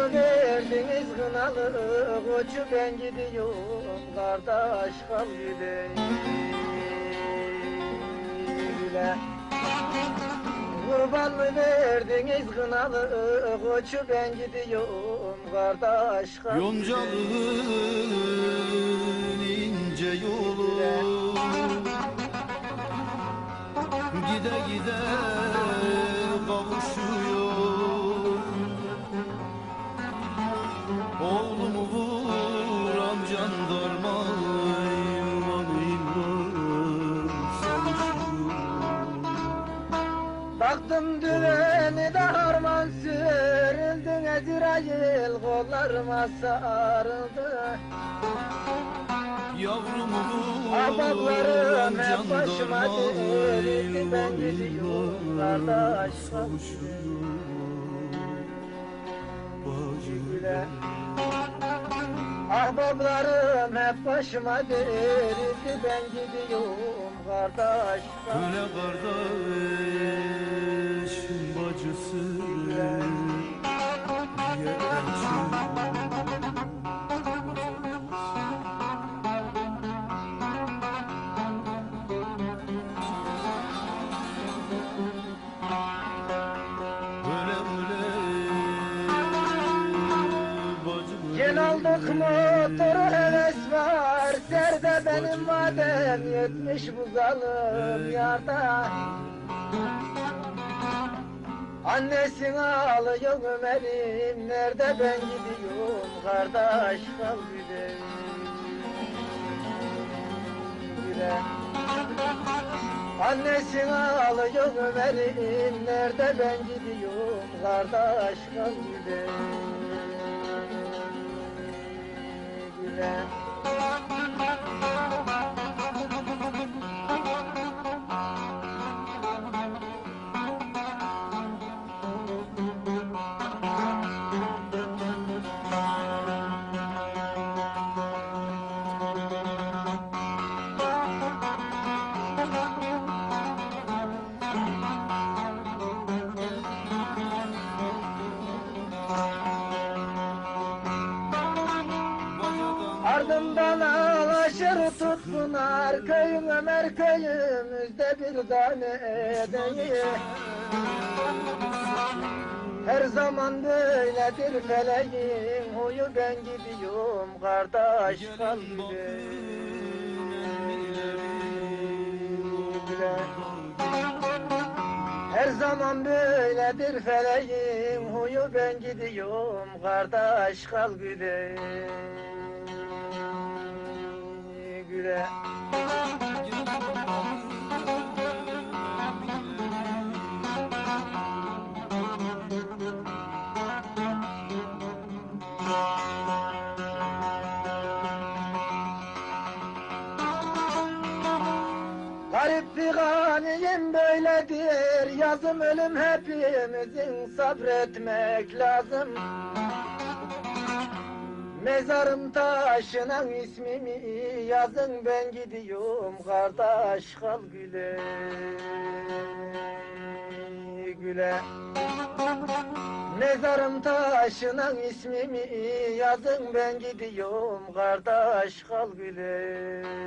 Mı verdiniz kınalı koçu ben gidiyorum kardeş kal güle güle. Kurban mı verdiniz kınalı koçu ben gidiyorum kardeş kal güle Yoncalığın ince yolu. Gide gide kavuşuyor Baktım düveni de harman sürüldün Ezrail kollarıma sarıldı. Yavrumu Ahbaplarım hep başıma devrildi ben gidiyorum kardeş savuşuyor Bacı güle Ahbaplarım hep başıma devrildi ben gidiyorum kardeş. Öyle kardeş bacısı. Diye Öyle motoru heves var. Serde benim vadem yetmiş bu zalim yarda. Annesini alıyor Ömer'im. Nerede ben gidiyorum kardeş kal güle güle Annesini alıyor Ömer'im. Nerede ben gidiyorum kardeş kal güle güle Ömer köyümüzde bir tane değil. Her zaman böyledir feleğin Huyu ben gidiyorum kardeş kal güle güle. Her zaman böyledir feleğin Huyu ben gidiyorum kardeş kal güle güle Garip bir ganiyim böyledir. Yazım ölüm hepimizin. Sabretmek lazım Mezarım taşına ismimi yazın ben gidiyorum kardeş kal güle. Güle. Mezarım taşına ismimi yazın ben gidiyorum kardeş kal güle